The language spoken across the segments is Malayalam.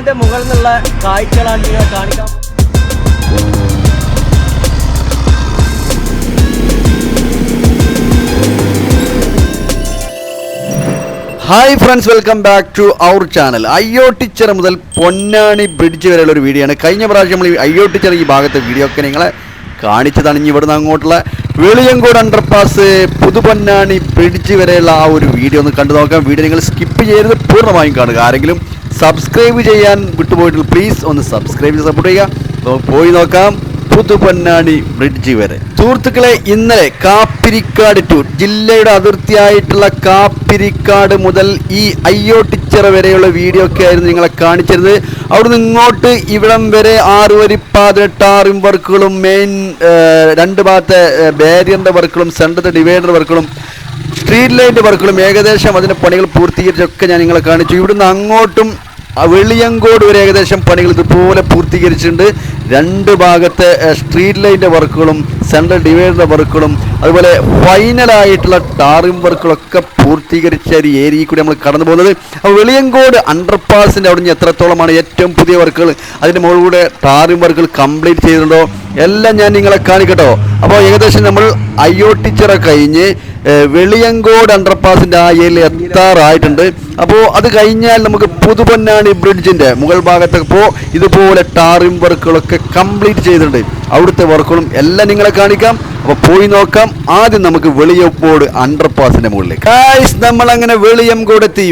അണ്ടർപാസിന്റെ മുകളിൽ നിന്നുള്ള കാഴ്ചകളാണ് നിങ്ങൾ കാണിക്കാം hi friends welcome back to our channel അയ്യോ ടീച്ചർ മുതൽ പൊന്നാണി ബ്രിഡ്ജ് വരെയുള്ള ഒരു വീഡിയോ ആണ്. കഴിഞ്ഞ പ്രാവശ്യം നമ്മൾ അയ്യോ ടീച്ചർ ഈ ഭാഗത്തെ വീഡിയോ ഒക്കെ നിങ്ങളെ കാണിച്ചതാണ്. ഇനി ഇവിടുന്ന് അങ്ങോട്ടുള്ള വെളിയങ്കോട് അണ്ടർപാസ് പുതുപൊന്നാണി ബ്രിഡ്ജ് വരെയുള്ള ആ ഒരു വീഡിയോ ഒന്ന് കണ്ടു നോക്കാം. വീഡിയോ നിങ്ങൾ സ്കിപ്പ് ചെയ്യരുത്. പൂർണമായും കാണുക. ആരെങ്കിലും സബ്സ്ക്രൈബ് ചെയ്യാൻ വിട്ടുപോയിട്ടില്ല പ്ലീസ് ഒന്ന് സബ്സ്ക്രൈബ് ചെയ്ത് സപ്പോർട്ട് ചെയ്യുക. പോയി നോക്കാം. പുതുപൊന്നാണി ബ്രിഡ്ജ് വരെ. സുഹൃത്തുക്കളെ ഇന്നലെ കാപ്പിരിക്കാട് ടു ജില്ലയുടെ അതിർത്തിയായിട്ടുള്ള കാപ്പിരിക്കാട് മുതൽ ഈ അയ്യോ അയ്യോട്ടിച്ചിറ വരെയുള്ള വീഡിയോ ഒക്കെ ആയിരുന്നു നിങ്ങളെ കാണിച്ചിരുന്നത്. അവിടുന്ന് ഇങ്ങോട്ട് ഇവിടം വരെ ആറ് വരി പതിനെട്ടാറും വർക്കുകളും മെയിൻ രണ്ട് ഭാഗത്തെ ബാരിയറിന്റെ വർക്കുകളും സെന്ററിന്റെ ഡിവൈഡർ വർക്കുകളും സ്ട്രീറ്റ് ലൈറ്റ് വർക്കുകളും ഏകദേശം അതിന്റെ പണികൾ പൂർത്തീകരിച്ചൊക്കെ ഞാൻ നിങ്ങളെ കാണിച്ചു. ഇവിടുന്ന് അങ്ങോട്ടും വെളിയങ്കോട് വരെ ഏകദേശം പണികൾ ഇതുപോലെ പൂർത്തീകരിച്ചിട്ടുണ്ട്. രണ്ട് ഭാഗത്തെ സ്ട്രീറ്റ് ലൈറ്റിന്റെ വർക്കുകളും സെൻട്രൽ ഡിവൈഡറിന്റെ വർക്കുകളും അതുപോലെ ഫൈനലായിട്ടുള്ള ടാറിംഗ് വർക്കുകളൊക്കെ പൂർത്തീകരിച്ച ഒരു ഏരിയയിൽ കൂടി നമ്മൾ കടന്നു പോകുന്നത്. അപ്പോൾ വെളിയങ്കോട് അണ്ടർപാസിന്റെ അവിടെ നിന്ന് എത്രത്തോളമാണ് ഏറ്റവും പുതിയ വർക്കുകൾ? അതിന്റെ മുകളിലൂടെ ടാറിംഗ് വർക്കുകൾ കംപ്ലീറ്റ് ചെയ്തിട്ടുണ്ടോ? എല്ലാം ഞാൻ നിങ്ങളെ കാണിക്കട്ടോ. അപ്പോൾ ഏകദേശം നമ്മൾ അയ്യോട്ടിച്ചിറ കഴിഞ്ഞ് വെളിയങ്കോട് അണ്ടർപാസിന്റെ ആ ഏരിയയിൽ എത്താറായിട്ടുണ്ട്. അപ്പോൾ അത് കഴിഞ്ഞാൽ നമുക്ക് പുതുപൊന്നാണി ബ്രിഡ്ജിന്റെ മുകൾ ഭാഗത്തൊക്കെ ഇപ്പോൾ ഇതുപോലെ ടാറിംഗ് വർക്കുകളൊക്കെ കംപ്ലീറ്റ് ചെയ്തിട്ടുണ്ട്. അവിടുത്തെ വർക്കുകളും എല്ലാം നിങ്ങളെ കാണിക്കാം. അപ്പോൾ പോയി നോക്കാം. ആദ്യം നമുക്ക് വെളിയങ്കോട് അണ്ടർപാസിന്റെ മുകളിലേക്ക്. കായ്സ് നമ്മൾ അങ്ങനെ വെളിയം വെളിയങ്കോട് എത്തി.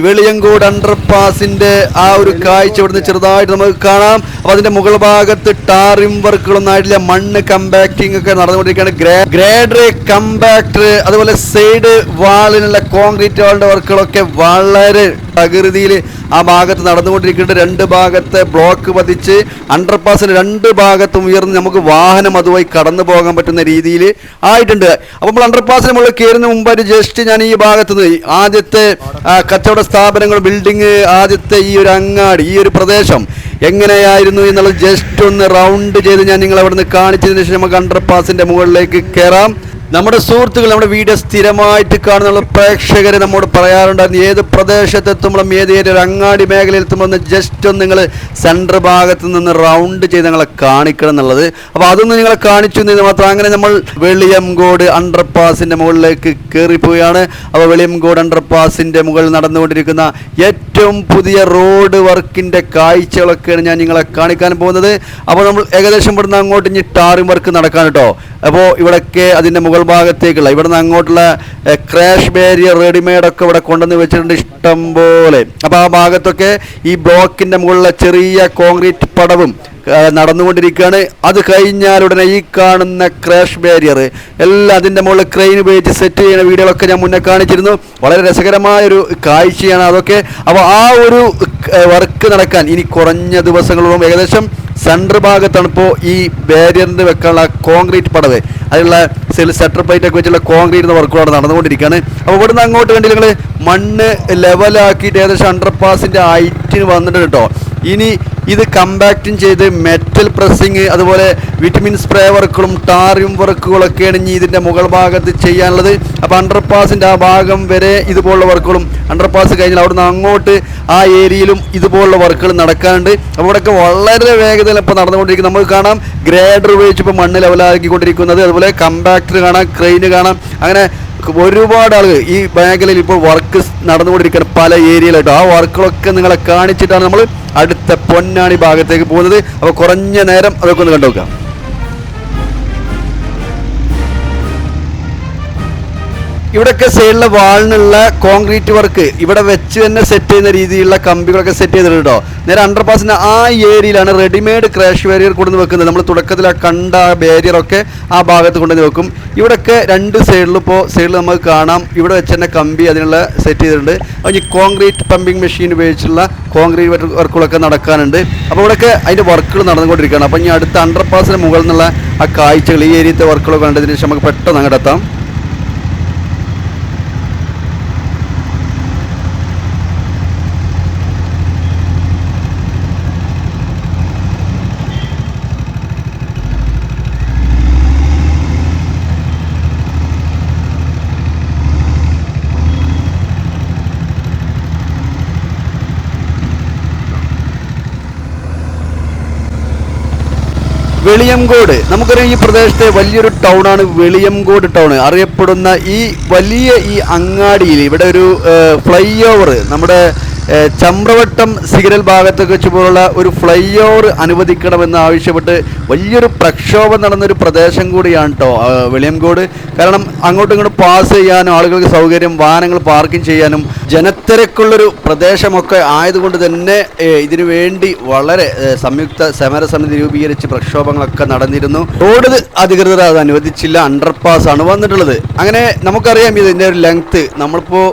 അണ്ടർ പാസിന്റെ ആ ഒരു കാഴ്ച ഇവിടുന്ന് ചെറുതായിട്ട് നമുക്ക് കാണാം. അപ്പോൾ അതിന്റെ മുകൾ ഭാഗത്ത് ടാറിം വർക്കുകളൊന്നും ആയിട്ടില്ല മണ്ണ് കമ്പാക്ടിങ് ഒക്കെ നടന്നുകൊണ്ടിരിക്കുകയാണ്. ഗ്രേ ഗ്രേഡർ കമ്പാക്ടർ അതുപോലെ സൈഡ് വാളിനുള്ള കോൺക്രീറ്റ് വാളിന്റെ വർക്കുകളൊക്കെ വളരെ പ്രകൃതിയിൽ ആ ഭാഗത്ത് നടന്നുകൊണ്ടിരിക്കുന്നുണ്ട് രണ്ട് ഭാഗത്തെ ബ്ലോക്ക് പതിച്ച് അണ്ടർപാസിന് രണ്ട് ഭാഗത്തും ഉയർന്ന് നമുക്ക് വാഹനം അതുമായി കടന്നു പോകാൻ പറ്റുന്ന രീതിയിൽ ആയിട്ടുണ്ട്. അപ്പോൾ നമ്മൾ അണ്ടർപാസിന് മുകളിൽ കയറുന്ന മുമ്പായിട്ട് ജസ്റ്റ് ഞാൻ ഈ ഭാഗത്ത് നിന്ന് ആദ്യത്തെ കച്ചവട സ്ഥാപനങ്ങൾ ബിൽഡിങ് ആദ്യത്തെ ഈ ഒരു അങ്ങാടി ഈ ഒരു പ്രദേശം എങ്ങനെയായിരുന്നു എന്നുള്ളത് ജസ്റ്റ് ഒന്ന് റൗണ്ട് ചെയ്ത് ഞാൻ നിങ്ങളെ അവിടെ നിന്ന് കാണിച്ചതിന് ശേഷം നമുക്ക് അണ്ടർപാസിന്റെ മുകളിലേക്ക് കയറാം. നമ്മുടെ സുഹൃത്തുക്കൾ നമ്മുടെ വീഡിയോ സ്ഥിരമായിട്ട് കാണുന്ന പ്രേക്ഷകർ നമ്മോട് പറയാറുണ്ടായിരുന്നു ഏത് പ്രദേശത്തെത്തുമ്പോഴും ഏത് ഏരിയ ഒരു അങ്ങാടി മേഖലയിൽ എത്തുമ്പോഴും ജസ്റ്റ് ഒന്ന് നിങ്ങൾ സെന്റർ ഭാഗത്ത് നിന്ന് റൗണ്ട് ചെയ്ത് നിങ്ങളെ കാണിക്കണം എന്നുള്ളത്. അപ്പോൾ അതൊന്ന് നിങ്ങളെ കാണിച്ചു നിന്ന് മാത്രം. അങ്ങനെ നമ്മൾ വെളിയംകോട് അണ്ടർപാസിന്റെ മുകളിലേക്ക് കയറിപ്പോവുകയാണ് അപ്പോൾ വെളിയംകോട് അണ്ടർപാസിന്റെ മുകളിൽ നടന്നുകൊണ്ടിരിക്കുന്ന ഏറ്റവും പുതിയ റോഡ് വർക്കിന്റെ കാഴ്ചകളൊക്കെയാണ് ഞാൻ നിങ്ങളെ കാണിക്കാൻ പോകുന്നത്. അപ്പോൾ നമ്മൾ ഏകദേശം ഇവിടുന്ന് അങ്ങോട്ട് ഇനി ടാറിംഗ് വർക്ക് നടക്കാൻ കേട്ടോ. അപ്പോൾ ഇവിടെയൊക്കെ അതിന്റെ ഭാഗത്തേക്കുള്ള. ഇവിടുന്ന് അങ്ങോട്ടുള്ള ക്രാഷ് ബാരിയർ റെഡിമെയ്ഡൊക്കെ ഇവിടെ കൊണ്ടുവന്ന് വെച്ചിട്ടുണ്ട് ഇഷ്ടം പോലെ അപ്പോൾ ആ ഭാഗത്തൊക്കെ ഈ ബ്ലോക്കിന്റെ മുകളിലെ ചെറിയ കോൺക്രീറ്റ് പടവും നടന്നുകൊണ്ടിരിക്കുകയാണ്. അത് കഴിഞ്ഞാൽ ഉടനെ ഈ കാണുന്ന ക്രാഷ് ബാരിയർ എല്ലാം അതിന്റെ മുകളിൽ ക്രെയിൻ ഉപയോഗിച്ച് സെറ്റ് ചെയ്യുന്ന വീഡിയോകളൊക്കെ ഞാൻ മുന്നേ കാണിച്ചിരുന്നു. വളരെ രസകരമായ ഒരു കാഴ്ചയാണ് അതൊക്കെ. അപ്പോൾ ആ ഒരു വർക്ക് നടക്കാൻ ഇനി കുറഞ്ഞ ദിവസങ്ങളോളം ഏകദേശം സെൻട്രൽ ഭാഗത്താണ് ഇപ്പോൾ ഈ ബാരിയറിന്റെ വെക്കാനുള്ള കോൺക്രീറ്റ് പടവ്. അതിലുള്ള സെൽ സെറ്റർ പ്ലേറ്റ് ഒക്കെ വെച്ചുള്ള കോൺക്രീറ്റ് വർക്കുകളാണ് നടന്നുകൊണ്ടിരിക്കുകയാണ്. അപ്പോൾ ഇവിടുന്ന് അങ്ങോട്ട് വേണ്ടി നിങ്ങൾ മണ്ണ് ലെവലാക്കിയിട്ട് ഏകദേശം അണ്ടർപാസിന്റെ ഹൈറ്റിന് വന്നിട്ടുണ്ട് കേട്ടോ. ഇനി ഇത് കമ്പാക്റ്റും ചെയ്ത് മെറ്റൽ പ്രസ്സിങ് അതുപോലെ വിറ്റമിൻ സ്പ്രേ വർക്കുകളും ടാറിയും വർക്കുകളൊക്കെയാണ് ഇനി ഇതിന്റെ മുകൾ ഭാഗത്ത് ചെയ്യാനുള്ളത്. അപ്പോൾ അണ്ടർപാസിന്റെ ആ ഭാഗം വരെ ഇതുപോലുള്ള വർക്കുകളും അണ്ടർപാസ് കഴിഞ്ഞാൽ അവിടുന്ന് അങ്ങോട്ട് ആ ഏരിയയിലും ഇതുപോലുള്ള വർക്കുകൾ നടക്കാറുണ്ട് അപ്പോൾ ഇവിടെയൊക്കെ വളരെ വേഗതയിൽ ഇപ്പോൾ നടന്നുകൊണ്ടിരിക്കുന്നത് നമുക്ക് കാണാം ഗ്രേഡർ ഉപയോഗിച്ച് ഇപ്പോൾ മണ്ണ് ലെവലാക്കിക്കൊണ്ടിരിക്കുന്നത് അതുപോലെ കമ്പാക്ടർ കാണാം ക്രെയിന് കാണാം. അങ്ങനെ ഒരുപാട് ആളുകൾ ഈ മേഖലയിൽ ഇപ്പോൾ വർക്ക് നടന്നുകൊണ്ടിരിക്കുന്ന പല ഏരിയയിലായിട്ട്. ആ വർക്കുകളൊക്കെ നിങ്ങളെ കാണിച്ചിട്ടാണ് നമ്മൾ അടുത്ത പൊന്നാണി ഭാഗത്തേക്ക് പോകുന്നത്. അപ്പോൾ കുറഞ്ഞ നേരം അതൊക്കെ ഒന്ന് കണ്ടു നോക്കാം ഇവിടെയൊക്കെ സൈഡിലെ വാളിനുള്ള കോൺക്രീറ്റ് വർക്ക് ഇവിടെ വെച്ച് തന്നെ സെറ്റ് ചെയ്യുന്ന രീതിയിലുള്ള കമ്പികളൊക്കെ സെറ്റ് ചെയ്തിട്ടുണ്ട്? നേരെ അണ്ടർ പാസിന് ആ ഏരിയയിലാണ് റെഡിമെയ്ഡ് ക്രാഷ് ബാരിയർ കൊണ്ടുവന്ന് വെക്കുന്നത്. നമ്മൾ തുടക്കത്തിൽ ആ കണ്ട ബാരിയറൊക്കെ ആ ഭാഗത്ത് കൊണ്ടുവന്ന് വെക്കും. ഇവിടെയൊക്കെ രണ്ട് സൈഡിലും ഇപ്പോൾ സൈഡിൽ നമുക്ക് കാണാം. ഇവിടെ വെച്ച് തന്നെ കമ്പി അതിനുള്ള സെറ്റ് ചെയ്തിട്ടുണ്ട്. അപ്പോൾ ഈ കോൺക്രീറ്റ് പമ്പിംഗ് മെഷീൻ ഉപയോഗിച്ചുള്ള കോൺക്രീറ്റ് വർക്കുകളൊക്കെ നടക്കാനുണ്ട്. അപ്പോൾ ഇവിടെയൊക്കെ അതിന്റെ വർക്കുകൾ നടന്നുകൊണ്ടിരിക്കുകയാണ്. അപ്പോൾ ഇനി അടുത്ത അണ്ടർ പാസിന് മുകളിൽ നിന്നുള്ള ആ കാഴ്ചകൾ ഈ ഏരിയത്തെ വർക്കുകളൊക്കെ കണ്ടതിന് ശേഷം നമുക്ക് പെട്ടെന്ന് അങ്ങോട്ട് വെളിയംകോട്. നമുക്കറിയാം ഈ പ്രദേശത്തെ വലിയൊരു ടൗണാണ് വെളിയംകോട് ടൗൺ അറിയപ്പെടുന്ന ഈ വലിയ ഈ അങ്ങാടിയിൽ ഇവിടെ ഒരു ഫ്ലൈ ഓവർ നമ്മുടെ ചമ്രവട്ടം സിഗ്നൽ ഭാഗത്തൊക്കെ വെച്ച് പോലുള്ള ഒരു ഫ്ലൈ ഓവർ അനുവദിക്കണമെന്ന് ആവശ്യപ്പെട്ട് വലിയൊരു പ്രക്ഷോഭം നടന്നൊരു പ്രദേശം കൂടിയാണ് കേട്ടോ വെളിയംകോട്. കാരണം അങ്ങോട്ടും ഇങ്ങോട്ടും പാസ് ചെയ്യാനും ആളുകൾക്ക് സൗകര്യം വാഹനങ്ങൾ പാർക്കിംഗ് ചെയ്യാനും ജനത്തിരക്കുള്ളൊരു പ്രദേശമൊക്കെ ആയതുകൊണ്ട് തന്നെ ഇതിനു വേണ്ടി വളരെ സംയുക്ത സമരസമിതി രൂപീകരിച്ച് പ്രക്ഷോഭങ്ങളൊക്കെ നടന്നിരുന്നു. റോഡ് അധികൃതർ അത് അനുവദിച്ചില്ല അണ്ടർപാസ് ആണ് വന്നിട്ടുള്ളത്. അങ്ങനെ നമുക്കറിയാം ഇതിന്റെ ഒരു ലെങ്ത്ത് നമ്മളിപ്പോൾ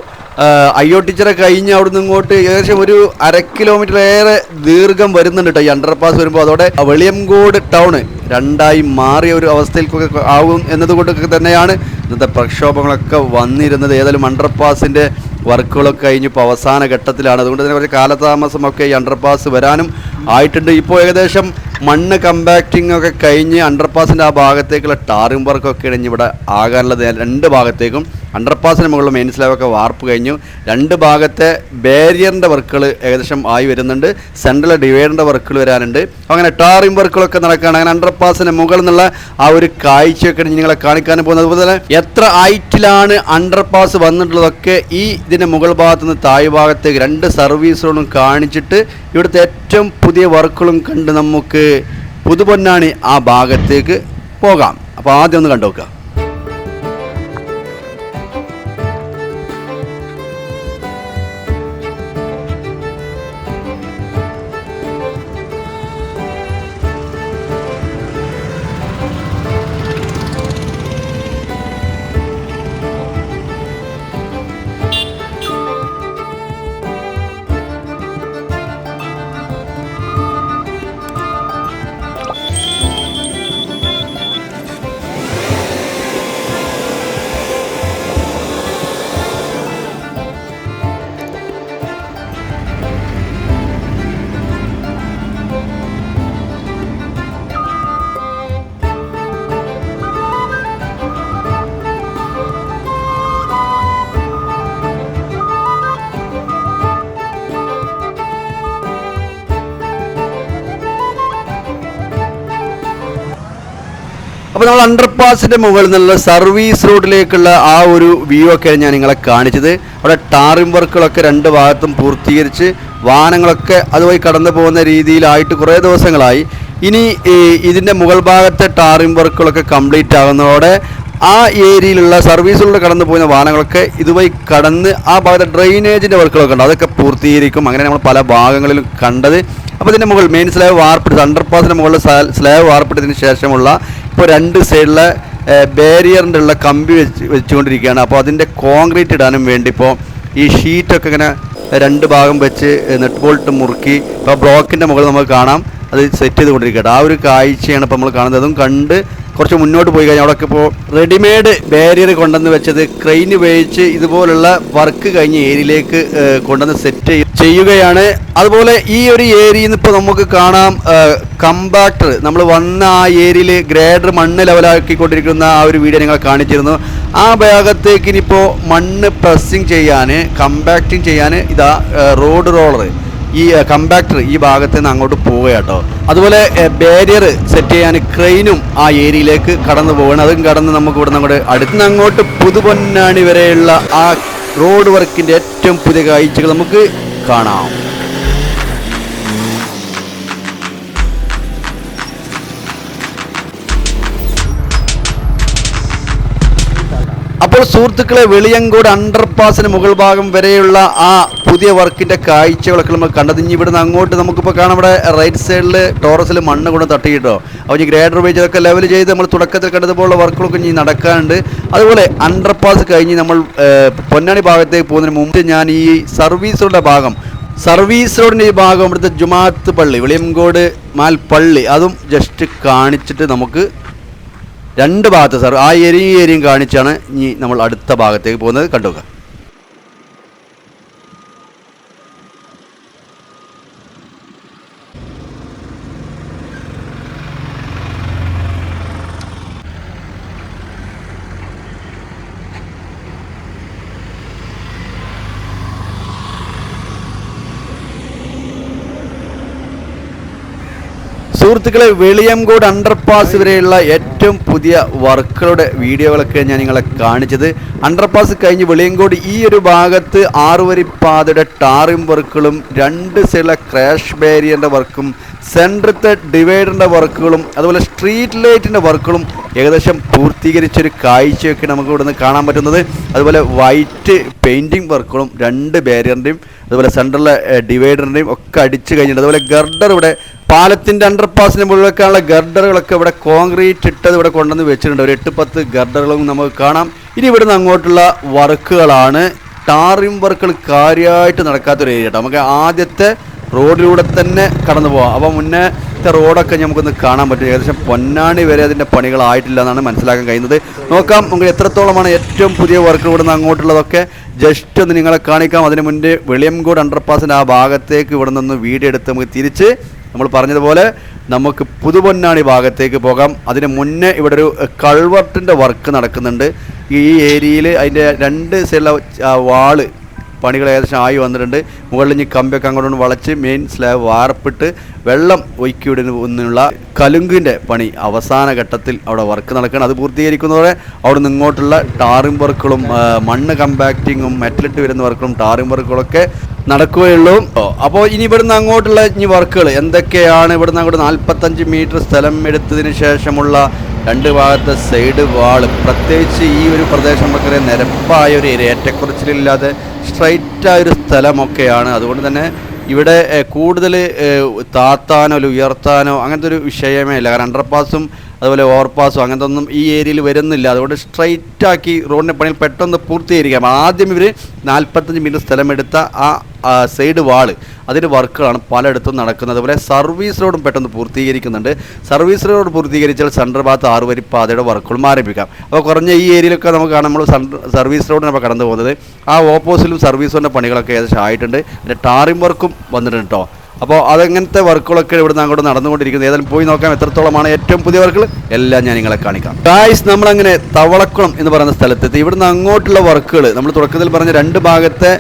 അയ്യോ ടീച്ചറെ കഴിഞ്ഞ് അവിടുന്ന് ഇങ്ങോട്ട് ഏകദേശം ഒരു അര കിലോമീറ്റർ ഏറെ ദീർഘം വരുന്നുണ്ട് കേട്ടോ ഈ അണ്ടർപാസ് വരുമ്പോൾ അതോടെ വെളിയംകോട് ടൗൺ രണ്ടായി മാറിയ ഒരു അവസ്ഥയിൽക്കൊക്കെ ആകും എന്നതുകൊണ്ടൊക്കെ തന്നെയാണ് ഇന്നത്തെ പ്രക്ഷോഭങ്ങളൊക്കെ വന്നിരുന്നത്. ഏതായാലും അണ്ടർപാസിന്റെ വർക്കുകളൊക്കെ കഴിഞ്ഞ് ഇപ്പോൾ അവസാന ഘട്ടത്തിലാണ്. അതുകൊണ്ട് തന്നെ കുറച്ച് കാലതാമസമൊക്കെ ഈ അണ്ടർപാസ് വരാനും ആയിട്ടുണ്ട്. ഇപ്പോൾ ഏകദേശം മണ്ണ് കമ്പാക്റ്റിംഗ് ഒക്കെ കഴിഞ്ഞ് അണ്ടർപാസിന്റെ ആ ഭാഗത്തേക്കുള്ള ടാറിംഗ് വർക്കൊക്കെ ഇണഞ്ഞ് ഇവിടെ ആകാനുള്ളത്. രണ്ട് ഭാഗത്തേക്കും അണ്ടർപാസിന് മുകളിൽ മെയിൻ സ്ലാബൊക്കെ വാർപ്പ് കഴിഞ്ഞു. രണ്ട് ഭാഗത്തെ ബാരിയറിന്റെ വർക്കുകൾ ഏകദേശം ആയി വരുന്നുണ്ട്. സെൻട്രൽ ഡിവൈഡറിന്റെ വർക്കുകൾ വരാനുണ്ട്. അങ്ങനെ ടാറിം വർക്കുകളൊക്കെ നടക്കുകയാണ് അങ്ങനെ അണ്ടർപാസിന് മുകളിൽ നിന്നുള്ള ആ ഒരു കാഴ്ചയൊക്കെ നിങ്ങളെ കാണിക്കാൻ പോകുന്നത്. അതുപോലെ എത്ര ഹൈറ്റിലാണ് അണ്ടർപാസ് വന്നിട്ടുള്ളതൊക്കെ ഈ ഇതിന്റെ മുകൾ ഭാഗത്ത് നിന്ന് താഴ് ഭാഗത്തേക്ക് രണ്ട് സർവീസുകളും കാണിച്ചിട്ട് ഇവിടുത്തെ ഏറ്റവും പുതിയ വർക്കുകളും കണ്ട് നമുക്ക് പുതുപൊന്നാണി ആ ഭാഗത്തേക്ക് പോകാം. അപ്പോൾ ആദ്യം ഒന്ന് കണ്ടു അപ്പോൾ നമ്മൾ അണ്ടർപാസിന്റെ മുകളിൽ നിന്നുള്ള സർവീസ് റോഡിലേക്കുള്ള ആ ഒരു വ്യൂ ഒക്കെ ഞാൻ നിങ്ങളെ കാണിച്ചത്. അവിടെ ടാറിംഗ് വർക്കുകളൊക്കെ രണ്ട് ഭാഗത്തും പൂർത്തീകരിച്ച് വാഹനങ്ങളൊക്കെ അതുവഴി കടന്നു പോകുന്ന രീതിയിലായിട്ട് കുറേ ദിവസങ്ങളായി. ഇനി ഇതിന്റെ മുകൾ ഭാഗത്തെ ടാറിംഗ് വർക്കുകളൊക്കെ കംപ്ലീറ്റ് ആകുന്നതോടെ ആ ഏരിയയിലുള്ള സർവീസിലൂടെ കടന്നു പോകുന്ന വാഹനങ്ങളൊക്കെ ഇതുവഴി കടന്ന് ആ ഭാഗത്തെ ഡ്രെയിനേജിന്റെ വർക്കുകളൊക്കെ ഉണ്ട് അതൊക്കെ പൂർത്തീകരിക്കും. അങ്ങനെ നമ്മൾ പല ഭാഗങ്ങളിലും കണ്ടത്. അപ്പോൾ ഇതിന്റെ മുകളിൽ മെയിൻ സ്ലാബ് വാർപ്പിട്ട് അണ്ടർപാസിന്റെ മുകളിൽ സ്ലാബ് വാർപ്പിട്ടതിന് ശേഷമുള്ള ഇപ്പോൾ രണ്ട് സൈഡിലെ ബാരിയറിന്റെ ഉള്ള കമ്പി വെച്ച് വെച്ചുകൊണ്ടിരിക്കുകയാണ്. അപ്പോൾ അതിന്റെ കോൺക്രീറ്റ് ഇടാനും വേണ്ടി ഇപ്പോൾ ഈ ഷീറ്റൊക്കെ ഇങ്ങനെ രണ്ട് ഭാഗം വെച്ച് നെറ്റ് ബോൾട്ട് മുറുക്കി ഇപ്പോൾ ബ്ലോക്കിന്റെ മുകളിൽ നമുക്ക് കാണാം. അത് സെറ്റ് ചെയ്തുകൊണ്ടിരിക്കട്ടെ ആ ഒരു കാഴ്ചയാണ് ഇപ്പോൾ നമ്മൾ കാണുന്നത്. അതും കണ്ട് കുറച്ച് മുന്നോട്ട് പോയി കഴിഞ്ഞാൽ അവിടെയൊക്കെ ഇപ്പോൾ റെഡിമെയ്ഡ് ബാരിയർ കൊണ്ടുവന്ന് വെച്ചത് ക്രെയിൻ ഉപയോഗിച്ച് ഇതുപോലുള്ള വർക്ക് കഴിഞ്ഞ ഏരിയയിലേക്ക് കൊണ്ടുവന്ന് സെറ്റ് ചെയ്യുകയാണ്. അതുപോലെ ഈ ഒരു ഏരിയയിൽ നിന്ന് ഇപ്പോൾ നമുക്ക് കാണാം കമ്പാക്ടർ നമ്മൾ വന്ന ആ ഏരിയയിൽ ഗ്രേഡർ മണ്ണ് ലെവലാക്കിക്കൊണ്ടിരിക്കുന്ന ആ ഒരു വീഡിയോ നിങ്ങൾ കാണിച്ചിരുന്നു. ആ ഭാഗത്തേക്ക് ഇനിയിപ്പോൾ മണ്ണ് പ്രസ്സിങ് ചെയ്യാൻ കമ്പാക്റ്റിങ് ചെയ്യാൻ ഇതാ റോഡ് റോളർ ഈ കമ്പാക്ടർ ഈ ഭാഗത്ത് നിന്ന് അങ്ങോട്ട് പോവുക കേട്ടോ. അതുപോലെ ബാരിയർ സെറ്റ് ചെയ്യാൻ ക്രെയിനും ആ ഏരിയയിലേക്ക് കടന്നു പോവുകയാണ്. അതും കടന്ന് നമുക്ക് ഇവിടെ നമ്മുടെ അടുത്ത് അങ്ങോട്ട് പുതുപൊന്നാണി വരെയുള്ള ആ റോഡ് വർക്കിന്റെ ഏറ്റവും പുതിയ കാഴ്ചകൾ നമുക്ക് കാണാം. അപ്പോൾ സുഹൃത്തുക്കളെ വെളിയങ്കോട് അണ്ടർപാസിന് മുകൾ ഭാഗം വരെയുള്ള ആ പുതിയ വർക്കിന്റെ കാഴ്ചകളൊക്കെ നമ്മൾ കണ്ടത്. ഇനി ഇവിടുന്ന് അങ്ങോട്ട് നമുക്കിപ്പോൾ കാണാം ഇവിടെ റൈറ്റ് സൈഡിൽ ടോറസിൽ മണ്ണ് കൊണ്ട് തട്ടിയിട്ടോ. അപ്പോൾ ഈ ഗ്രേഡർ ഉപയോഗിച്ച് അതൊക്കെ ലെവൽ ചെയ്ത് നമ്മൾ തുടക്കത്തിൽ കണ്ടതുപോലുള്ള വർക്കുകളൊക്കെ ഇനി നടക്കാനുണ്ട്. അതുപോലെ അണ്ടർപാസ് കഴിഞ്ഞ് നമ്മൾ പൊന്നാനി ഭാഗത്തേക്ക് പോകുന്നതിന് മുമ്പ് ഞാൻ ഈ സർവീസ് റോഡിന്റെ ഭാഗം സർവീസ് റോഡിന്റെ ഈ ഭാഗം ഇവിടുത്തെ ജുമാത്ത് പള്ളി വെളിയംകോട് മാൽ പള്ളി അതും ജസ്റ്റ് കാണിച്ചിട്ട് നമുക്ക് രണ്ട് ഭാഗത്ത് സർ. ആ ഏരിയയും ഏരിയയും കാണിച്ചാണ് ഇനി നമ്മൾ അടുത്ത ഭാഗത്തേക്ക് പോകുന്നത്. കണ്ടുക സുഹൃത്തുക്കളെ വെളിയംകോട് അണ്ടർപാസ് വരെയുള്ള ഏറ്റവും പുതിയ വർക്കുകളുടെ വീഡിയോകളൊക്കെ ഞാൻ നിങ്ങളെ കാണിച്ചത്. അണ്ടർപാസ് കഴിഞ്ഞ് വെളിയംകോട് ഈ ഒരു ഭാഗത്ത് ആറുവരിപ്പാതയുടെ ടാറിംഗ് വർക്കുകളും രണ്ട് സൈഡിലെ ക്രാഷ് ബാരിയറിന്റെ വർക്കും സെൻട്രത്തെ ഡിവൈഡറിന്റെ വർക്കുകളും അതുപോലെ സ്ട്രീറ്റ് ലൈറ്റിന്റെ വർക്കുകളും ഏകദേശം പൂർത്തീകരിച്ചൊരു കാഴ്ചയൊക്കെ നമുക്ക് ഇവിടുന്ന് കാണാൻ പറ്റുന്നത്. അതുപോലെ വൈറ്റ് പെയിന്റിങ് വർക്കുകളും രണ്ട് ബാരിയറിന്റെയും അതുപോലെ സെൻട്രലിലെ ഡിവൈഡറിന്റെയും ഒക്കെ അടിച്ചു കഴിഞ്ഞിട്ടുണ്ട്. അതുപോലെ ഗർഡർ ഇവിടെ പാലത്തിന്റെ അണ്ടർപാസിന് മുഴുവക്കാനുള്ള ഗർഡറുകളൊക്കെ ഇവിടെ കോൺക്രീറ്റ് ഇട്ടത് ഇവിടെ കൊണ്ടുവന്ന് വെച്ചിട്ടുണ്ട്. ഒരു എട്ട് പത്ത് ഗർഡറുകളും നമുക്ക് കാണാം. ഇനി ഇവിടുന്ന് അങ്ങോട്ടുള്ള വർക്കുകളാണ്. ടാറിംഗ് വർക്കുകൾ കാര്യമായിട്ട് നടക്കാത്തൊരു ഏരിയ കേട്ടോ നമുക്ക് ആദ്യത്തെ റോഡിലൂടെ തന്നെ കടന്നു പോകാം അപ്പോൾ മുന്നേത്തെ റോഡൊക്കെ നമുക്കൊന്ന് കാണാൻ പറ്റും. ഏകദേശം പൊന്നാണി വരെ അതിന്റെ പണികളായിട്ടില്ല എന്നാണ് മനസ്സിലാക്കാൻ കഴിയുന്നത്. നോക്കാം നമുക്ക് എത്രത്തോളമാണ് ഏറ്റവും പുതിയ വർക്ക് ഇവിടുന്ന് അങ്ങോട്ടുള്ളതൊക്കെ. ജസ്റ്റ് ഒന്ന് നിങ്ങളെ കാണിക്കാം. അതിന് മുന്നേ വെളിയംകോട് അണ്ടർപാസിന്റെ ആ ഭാഗത്തേക്ക് ഇവിടെ നിന്ന് വീഡിയോ എടുത്ത് നമുക്ക് തിരിച്ച് നമ്മൾ പറഞ്ഞതുപോലെ നമുക്ക് പുതുപൊന്നാണി ഭാഗത്തേക്ക് പോകാം. അതിന് മുന്നേ ഇവിടെ ഒരു കൾവർട്ടിന്റെ വർക്ക് നടക്കുന്നുണ്ട്. ഈ ഏരിയയിൽ അതിന്റെ രണ്ട് സൈഡിലെ വാൾ പണികൾ ഏകദേശം ആയി വന്നിട്ടുണ്ട്. മുകളിൽ ഇനി കമ്പിയൊക്കെ അങ്ങോട്ട് വളച്ച് മെയിൻ സ്ലാബ് വാർപ്പിട്ട് വെള്ളം ഒഴുക്കിവിടുന്നുള്ള കലുങ്കിന്റെ പണി അവസാന ഘട്ടത്തിൽ അവിടെ വർക്ക് നടക്കുകയാണ്. അത് പൂർത്തീകരിക്കുന്നതോടെ അവിടെ നിന്ന് ഇങ്ങോട്ടുള്ള ടാറിംഗ് വർക്കുകളും മണ്ണ് കമ്പാക്റ്റിങ്ങും മെറ്റലിട്ട് വരുന്ന വർക്കുകളും ടാറിംഗ് വർക്കുകളൊക്കെ നടക്കുകയുള്ളൂ. അപ്പോൾ ഇനി ഇവിടുന്ന് അങ്ങോട്ടുള്ള ഇനി വർക്കുകൾ എന്തൊക്കെയാണ്? ഇവിടുന്ന് അങ്ങോട്ട് നാൽപ്പത്തഞ്ച് മീറ്റർ സ്ഥലം എടുത്തതിന് ശേഷമുള്ള രണ്ട് ഭാഗത്തെ സൈഡ് വാൾ. പ്രത്യേകിച്ച് ഈ ഒരു പ്രദേശം നമുക്കറിയാം നിരപ്പായ ഒരു ഏറ്റക്കുറച്ചിലില്ലാതെ സ്ട്രൈറ്റ് ആയ ഒരു സ്ഥലമൊക്കെയാണ് അതുകൊണ്ട് തന്നെ ഇവിടെ കൂടുതൽ താത്താനോ അല്ലെങ്കിൽ ഉയർത്താനോ അങ്ങനത്തെ ഒരു വിഷയമേ ഇല്ല. കാരണം അണ്ടർപാസും അതുപോലെ ഓവർപാസും അങ്ങനത്തെ ഒന്നും ഈ ഏരിയയിൽ വരുന്നില്ല. അതുകൊണ്ട് സ്ട്രൈറ്റ് ആക്കി റോഡിന്റെ പണിയിൽ പെട്ടെന്ന് പൂർത്തീകരിക്കാം. ആദ്യം ഇവർ നാൽപ്പത്തഞ്ച് മീറ്റർ സ്ഥലമെടുത്ത ആ സൈഡ് വാൾ. അതിന്റെ വർക്കുകളാണ് പലയിടത്തും നടക്കുന്നത്. അതുപോലെ സർവീസ് റോഡും പെട്ടെന്ന് പൂർത്തീകരിക്കുന്നുണ്ട്. സർവീസ് റോഡ് പൂർത്തീകരിച്ചാൽ സെൻട്രൽ ഭാഗത്ത് ആറുവരി പാതയുടെ വർക്കുകളും ആരംഭിക്കാം. അപ്പോൾ കുറഞ്ഞ ഈ ഏരിയയിലൊക്കെ നമുക്ക് കാണാം നമ്മൾ സർവീസ് റോഡിന് ഇപ്പോൾ കടന്നു പോകുന്നത്. ആ ഓപ്പോസിലും സർവീസ് റോഡിന്റെ പണികളൊക്കെ ഏകദേശം ആയിട്ടുണ്ട്. പിന്നെ ടാറിംഗ് വർക്കും വന്നിട്ടുണ്ട് കേട്ടോ. അപ്പോൾ അതങ്ങനത്തെ വർക്കുകളൊക്കെ ഇവിടുന്ന് അങ്ങോട്ട് നടന്നുകൊണ്ടിരിക്കുന്നത്? ഏതായാലും പോയി നോക്കാം എത്രത്തോളമാണ് ഏറ്റവും പുതിയ വർക്കുകൾ. എല്ലാം ഞാൻ നിങ്ങളെ കാണിക്കാം. ഗായ്സ് നമ്മളങ്ങനെ തവളക്കുളം എന്ന് പറയുന്ന സ്ഥലത്തെത്തി ഇവിടുന്ന് അങ്ങോട്ടുള്ള വർക്കുകൾ നമ്മൾ തുടക്കത്തിൽ പറഞ്ഞ രണ്ട് ഭാഗത്തെ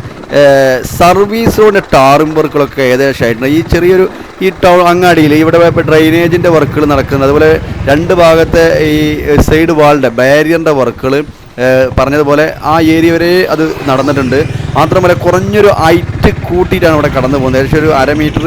സർവീസ് റോഡിന്റെ ടാറും വർക്കുകളൊക്കെ ഏകദേശം ആയിട്ടുണ്ട്. ഈ ചെറിയൊരു ഈ ടൗൺ അങ്ങാടിയിൽ ഇവിടെ ഡ്രൈനേജിന്റെ വർക്കുകൾ നടക്കുന്നത്. അതുപോലെ രണ്ട് ഭാഗത്തെ ഈ സൈഡ് വാളിന്റെ ബാരിയറിന്റെ വർക്കുകൾ പറഞ്ഞതുപോലെ ആ ഏരിയ വരെ അത് നടന്നിട്ടുണ്ട്. മാത്രമല്ല കുറഞ്ഞൊരു ഹൈറ്റ് കൂട്ടിയിട്ടാണ് ഇവിടെ കടന്നു പോകുന്നത്. ഏകദേശം ഒരു അര മീറ്റർ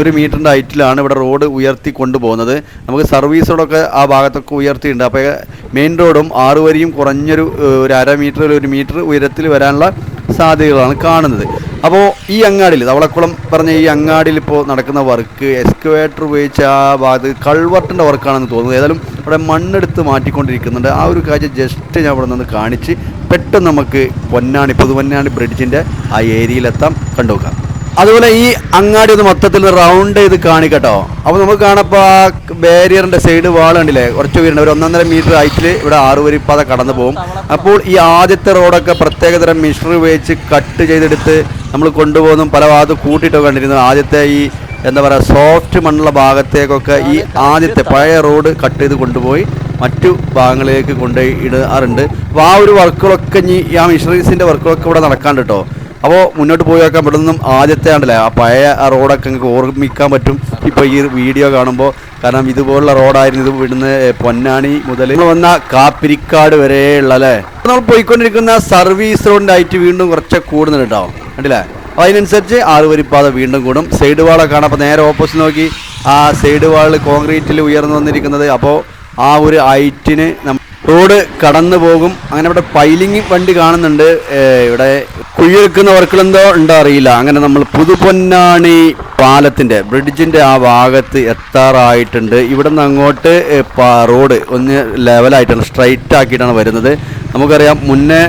ഒരു മീറ്ററിന്റെ ഹൈറ്റിലാണ് ഇവിടെ റോഡ് ഉയർത്തി കൊണ്ടുപോകുന്നത്. നമുക്ക് സർവീസ് റോഡൊക്കെ ആ ഭാഗത്തൊക്കെ ഉയർത്തിയിട്ടുണ്ട്. അപ്പോൾ മെയിൻ റോഡും ആറുവരിയും കുറഞ്ഞൊരു ഒരു അര മീറ്റർ ഒരു മീറ്റർ ഉയരത്തിൽ വരാനുള്ള സാധ്യതകളാണ് കാണുന്നത്. അപ്പോൾ ഈ അങ്ങാടിയിൽ തവളക്കുളം പറഞ്ഞ ഈ അങ്ങാടിയിൽ ഇപ്പോൾ നടക്കുന്ന വർക്ക് എക്സ്കവേറ്റർ ഉപയോഗിച്ച് ആ ഭാഗത്ത് കൾവർട്ടിന്റെ വർക്കാണെന്ന് തോന്നുന്നത് ഏതായാലും അവിടെ മണ്ണെടുത്ത് മാറ്റിക്കൊണ്ടിരിക്കുന്നുണ്ട്. ആ ഒരു കാര്യം ജസ്റ്റ് ഞാൻ ഇവിടെ നിന്ന് കാണിച്ച് പെട്ടെന്ന് നമുക്ക് പൊന്നാണി പുതുപൊന്നാണി ബ്രിഡ്ജിന്റെ ആ ഏരിയയിലെത്താം. കണ്ടുനോക്കാം അതുപോലെ ഈ അങ്ങാടി ഒന്ന് മൊത്തത്തിൽ റൗണ്ട് ചെയ്ത് കാണിക്കട്ടോ. അപ്പോൾ നമുക്ക് കാണപ്പോൾ ആ ബാരിയറിന്റെ സൈഡ് വാൾ കണ്ടില്ലേ? കുറച്ച് വീരുണ്ട് ഒരു ഒന്നൊന്നര മീറ്റർ ഹൈറ്റിൽ ഇവിടെ ആറുവരിപ്പാത കടന്നു പോകും. അപ്പോൾ ഈ ആദ്യത്തെ റോഡൊക്കെ പ്രത്യേകതരം മിഷർ ഉപയോഗിച്ച് കട്ട് ചെയ്തെടുത്ത് നമ്മൾ കൊണ്ടുപോകുന്നു. പല ഭാഗത്ത് കൂട്ടിയിട്ടൊക്കെ കണ്ടിരുന്നു. ആദ്യത്തെ ഈ എന്താ പറയുക സോഫ്റ്റ് മണ്ണുള്ള ഭാഗത്തേക്കൊക്കെ ഈ ആദ്യത്തെ പഴയ റോഡ് കട്ട് ചെയ്ത് കൊണ്ടുപോയി മറ്റു ഭാഗങ്ങളിലേക്ക് കൊണ്ടുപോയി ഇടാറുണ്ട്. അപ്പോൾ ആ ഒരു വർക്കുകളൊക്കെ ഇനി ആ മിഷറീസിന്റെ വർക്കുകളൊക്കെ ഇവിടെ നടക്കാണ്ട് കേട്ടോ അപ്പോൾ മുന്നോട്ട് പോയി നോക്കാം ഇവിടെ നിന്നും ആദ്യത്തെ ആണ്ടല്ലേ ആ പഴയ ആ റോഡൊക്കെ നിങ്ങൾക്ക് ഓർമ്മിക്കാൻ പറ്റും. ഇപ്പോൾ ഈ വീഡിയോ കാണുമ്പോൾ കാരണം ഇതുപോലുള്ള റോഡായിരുന്നു ഇത് ഇവിടുന്ന് പൊന്നാണി മുതൽ വന്ന കാപ്പിരിക്കാട് വരെയുള്ള അല്ലേ? നമ്മൾ പോയിക്കൊണ്ടിരിക്കുന്ന സർവീസ് റോഡിന്റെ വീണ്ടും കുറച്ച് കൂടുന്നുണ്ട് കേട്ടോ. കണ്ടില്ലേ? അപ്പോൾ അതിനനുസരിച്ച് ആറുവരിപ്പാത വീണ്ടും കൂടും. സൈഡ് വാളൊക്കെ കാണാം. നേരെ ഓപ്പോസിറ്റ് നോക്കി. ആ സൈഡ് വാളിൽ കോൺക്രീറ്റിൽ ഉയർന്നു വന്നിരിക്കുന്നത്. അപ്പോൾ ആ ഒരു ഹൈറ്റിന് നമ്മ റോഡ് കടന്നു പോകും. അങ്ങനെ ഇവിടെ പൈലിംഗ് വണ്ടി കാണുന്നുണ്ട്. ഇവിടെ കുഴിയെടുക്കുന്ന വർക്കുകളെന്തോ ഉണ്ടോ അറിയില്ല. അങ്ങനെ നമ്മൾ പുതുപൊന്നാണി പാലത്തിന്റെ ബ്രിഡ്ജിന്റെ ആ ഭാഗത്ത് എത്താറായിട്ടുണ്ട്. ഇവിടെ നിന്ന് അങ്ങോട്ട് റോഡ് ഒന്ന് ലെവലായിട്ടാണ് സ്ട്രൈറ്റ് ആക്കിയിട്ടാണ് വരുന്നത്. നമുക്കറിയാം മുന്നേ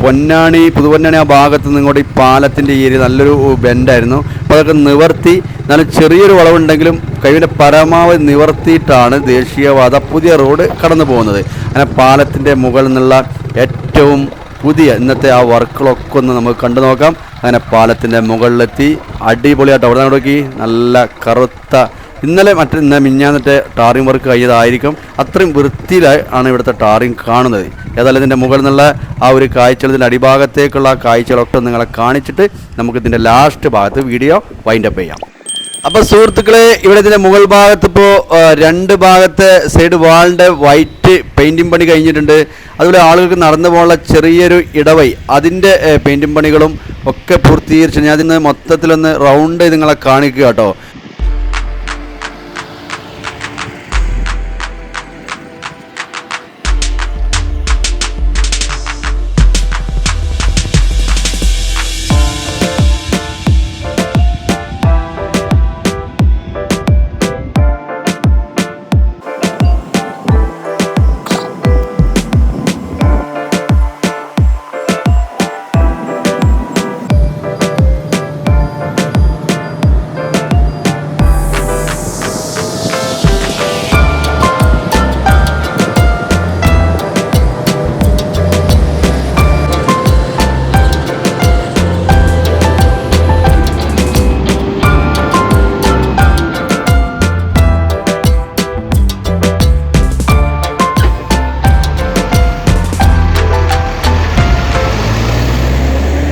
പൊന്നാണി പുതുപൊന്നാണി ആ ഭാഗത്ത് നിന്ന് ഇങ്ങോട്ട് ഈ പാലത്തിന്റെ ഏരിയ നല്ലൊരു ബെൻഡായിരുന്നു. അപ്പോൾ അതൊക്കെ നിവർത്തി നല്ല ചെറിയൊരു വളവുണ്ടെങ്കിലും കഴിവിന്റെ പരമാവധി നിവർത്തിയിട്ടാണ് ദേശീയപാത പുതിയ റോഡ് കടന്നു പോകുന്നത്. അങ്ങനെ പാലത്തിന്റെ മുകളിൽ നിന്നുള്ള ഏറ്റവും പുതിയ ഇന്നത്തെ ആ വർക്കുകളൊക്കെ ഒന്ന് നമുക്ക് കണ്ടു നോക്കാം. അങ്ങനെ പാലത്തിന്റെ മുകളിലെത്തി അടിപൊളിയായിട്ട് അവിടെ നോക്കി നല്ല കറുത്ത ഇന്നലെ മറ്റേ ഇന്ന് മിഞ്ഞാന്നത്തെ ടാറിംഗ് വർക്ക് കഴിഞ്ഞതായിരിക്കും. അത്രയും വൃത്തിയിലായി ആണ് ഇവിടുത്തെ ടാറിംഗ് കാണുന്നത്. ഏതായാലും ഇതിന്റെ മുകളിൽ നിന്നുള്ള ആ ഒരു കാഴ്ചകൾ ഇതിന്റെ അടിഭാഗത്തേക്കുള്ള കാഴ്ചകളൊക്കെ നിങ്ങളെ കാണിച്ചിട്ട് നമുക്ക് ഇതിന്റെ ലാസ്റ്റ് ഭാഗത്ത് വീഡിയോ വൈൻഡപ്പ് ചെയ്യാം. അപ്പോൾ സുഹൃത്തുക്കളെ ഇവിടെ ഇതിന്റെ മുകൾ ഭാഗത്ത് ഇപ്പോൾ രണ്ട് ഭാഗത്തെ സൈഡ് വാളിന്റെ വൈറ്റ് പെയിന്റിംഗ് പണി കഴിഞ്ഞിട്ടുണ്ട്. അതുപോലെ ആളുകൾക്ക് നടന്നു പോകാനുള്ള ചെറിയൊരു ഇടവൈ അതിന്റെ പെയിന്റിംഗ് പണികളും ഒക്കെ പൂർത്തീകരിച്ചു ഞാൻ അതിന് മൊത്തത്തിലൊന്ന് റൗണ്ട് നിങ്ങളെ കാണിക്കുക കേട്ടോ.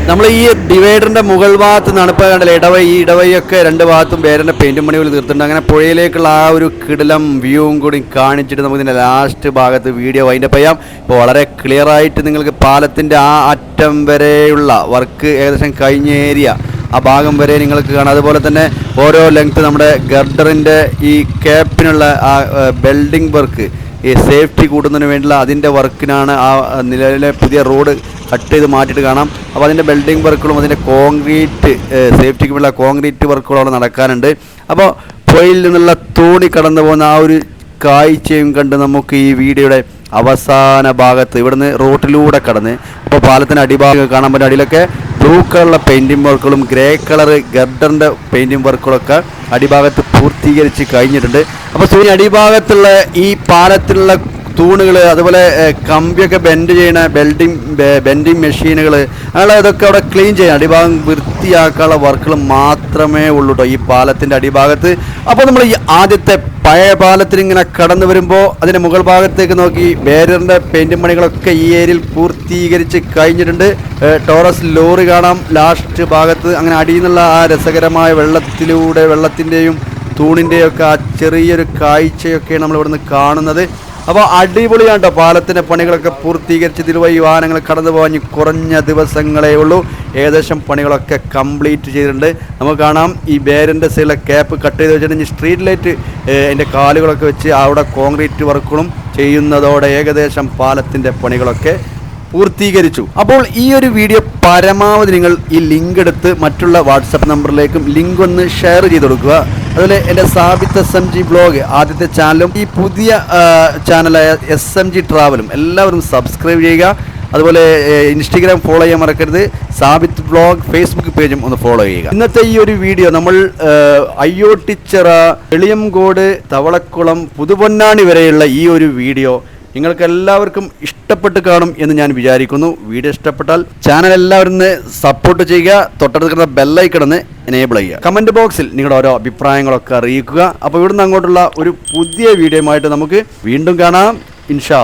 നമ്മൾ ഈ ഡിവൈഡറിന്റെ മുകൾ ഭാഗത്ത് നിന്നാണ് ഇപ്പോൾ കണ്ടില്ല ഇടവൈ ഈ ഇടവൈയൊക്കെ രണ്ട് ഭാഗത്തും വേറെ പെയിന്റും പണികൾ തീർത്തിട്ടുണ്ട്. അങ്ങനെ പുഴയിലേക്കുള്ള ആ ഒരു കിടലം വ്യൂവും കൂടി കാണിച്ചിട്ട് നമുക്ക് ഇതിന്റെ ലാസ്റ്റ് ഭാഗത്ത് വീഡിയോ വൈൻഡപ്പ് ചെയ്യാം. ഇപ്പോൾ വളരെ ക്ലിയർ ആയിട്ട് നിങ്ങൾക്ക് പാലത്തിന്റെ ആ അറ്റം വരെയുള്ള വർക്ക് ഏകദേശം കഴിഞ്ഞ ഏരിയ ആ ഭാഗം വരെ നിങ്ങൾക്ക് കാണാം. അതുപോലെ തന്നെ ഓരോ ലെങ്ത് നമ്മുടെ ഗർഡറിന്റെ ഈ ക്യാപ്പിനുള്ള ആ ബെൽഡിംഗ് വർക്ക് ഈ സേഫ്റ്റി കൂട്ടുന്നതിന് വേണ്ടിയുള്ള അതിന്റെ വർക്കിനാണ് ആ നിലവിലെ പുതിയ റോഡ് കട്ട് ചെയ്ത് മാറ്റിയിട്ട് കാണാം. അപ്പോൾ അതിന്റെ ബിൽഡിംഗ് വർക്കുകളും അതിന്റെ കോൺക്രീറ്റ് സേഫ്റ്റിക്ക് വേണ്ട കോൺക്രീറ്റ് വർക്കുകളും അവിടെ നടക്കാനുണ്ട്. അപ്പോൾ പുഴയിൽ നിന്നുള്ള തോണി കടന്നു പോകുന്ന ആ ഒരു കാഴ്ചയും കണ്ട് നമുക്ക് ഈ വീഡിയോയുടെ അവസാന ഭാഗത്ത് ഇവിടുന്ന് റോട്ടിലൂടെ കടന്ന് അപ്പോൾ പാലത്തിന്റെ അടിഭാഗം കാണാൻ പറ്റുന്ന അടിയിലൊക്കെ ബ്ലൂ കളറിലെ പെയിന്റിംഗ് വർക്കുകളും ഗ്രേ കളർ ഗർഡറിന്റെ പെയിന്റിംഗ് വർക്കുകളൊക്കെ അടിഭാഗത്ത് പൂർത്തീകരിച്ച് കഴിഞ്ഞിട്ടുണ്ട്. അപ്പോൾ സൂര്യ അടിഭാഗത്തുള്ള ഈ പാലത്തിലുള്ള തൂണുകൾ അതുപോലെ കമ്പിയൊക്കെ ബെൻഡ് ചെയ്യണ ബെൽഡിങ് ബെൻഡിങ് മെഷീനുകൾ അങ്ങനെ ഇതൊക്കെ അവിടെ ക്ലീൻ ചെയ്യാൻ അടിഭാഗം വൃത്തിയാക്കാനുള്ള വർക്കുകൾ മാത്രമേ ഉള്ളൂ കേട്ടോ ഈ പാലത്തിന്റെ അടിഭാഗത്ത്. അപ്പോൾ നമ്മൾ ഈ ആദ്യത്തെ പഴയ പാലത്തിൽ ഇങ്ങനെ കടന്നു വരുമ്പോൾ അതിന്റെ മുകൾ ഭാഗത്തേക്ക് നോക്കി ബാരിയറിന്റെ പെയിന്റും പണികളൊക്കെ ഈ ഏരിയയിൽ പൂർത്തീകരിച്ച് കഴിഞ്ഞിട്ടുണ്ട്. ടോറസ് ലോറി കാണാം. ലാസ്റ്റ് ഭാഗത്ത് അങ്ങനെ അടിയിൽ നിന്നുള്ള ആ രസകരമായ വെള്ളത്തിലൂടെ വെള്ളത്തിന്റെയും തൂണിന്റെയൊക്കെ ആ ചെറിയൊരു കാഴ്ചയൊക്കെയാണ് നമ്മൾ ഇവിടുന്ന് കാണുന്നത്. അപ്പോൾ അടിപൊളിയാണ് കേട്ടോ പാലത്തിന്റെ പണികളൊക്കെ പൂർത്തീകരിച്ച് ഇതിലുവഴി വാഹനങ്ങൾ കടന്നു പോകാൻ കുറഞ്ഞ ദിവസങ്ങളേ ഉള്ളൂ. ഏകദേശം പണികളൊക്കെ കംപ്ലീറ്റ് ചെയ്തിട്ടുണ്ട്. നമുക്ക് കാണാം. ഈ ബേരന്റെ സൈഡിലെ ക്യാപ്പ് കട്ട് ചെയ്ത് വെച്ചിട്ട് ഇനി സ്ട്രീറ്റ് ലൈറ്റ് അതിന്റെ കാലുകളൊക്കെ വെച്ച് അവിടെ കോൺക്രീറ്റ് വർക്കുകളും ചെയ്യുന്നതോടെ ഏകദേശം പാലത്തിന്റെ പണികളൊക്കെ പൂർത്തീകരിച്ചു. അപ്പോൾ ഈ ഒരു വീഡിയോ പരമാവധി നിങ്ങൾ ഈ ലിങ്ക് എടുത്ത് മറ്റുള്ള വാട്സപ്പ് നമ്പറിലേക്കും ലിങ്ക് ഒന്ന് ഷെയർ ചെയ്ത് കൊടുക്കുക. അതുപോലെ എന്റെ Sabith S M G blog ആദ്യത്തെ ചാനലും ഈ പുതിയ ചാനലായ എസ് എം ജി ട്രാവലും എല്ലാവരും സബ്സ്ക്രൈബ് ചെയ്യുക. അതുപോലെ ഇൻസ്റ്റഗ്രാം ഫോളോ ചെയ്യാൻ മറക്കരുത്. സാബിത്ത് ബ്ലോഗ് ഫേസ്ബുക്ക് പേജും ഒന്ന് ഫോളോ ചെയ്യുക. ഇന്നത്തെ ഈ ഒരു വീഡിയോ നമ്മൾ അയ്യോട്ടിച്ചിറ എളിയംകോട് തവളക്കുളം പുതുപൊന്നാണി വരെയുള്ള ഈ ഒരു വീഡിയോ നിങ്ങൾക്ക് എല്ലാവർക്കും ഇഷ്ടപ്പെട്ട് കാണും എന്ന് ഞാൻ വിചാരിക്കുന്നു. വീഡിയോ ഇഷ്ടപ്പെട്ടാൽ ചാനൽ എല്ലാവരും സപ്പോർട്ട് ചെയ്യുക. തൊട്ടടുത്ത് കിടന്ന ബെല്ലൈ കിടന്ന് എനേബിൾ ചെയ്യുക. കമന്റ് ബോക്സിൽ നിങ്ങളുടെ ഓരോ അഭിപ്രായങ്ങളൊക്കെ അറിയിക്കുക. അപ്പോൾ ഇവിടുന്ന് അങ്ങോട്ടുള്ള ഒരു പുതിയ വീഡിയോയുമായിട്ട് നമുക്ക് വീണ്ടും കാണാം. ഇൻഷാ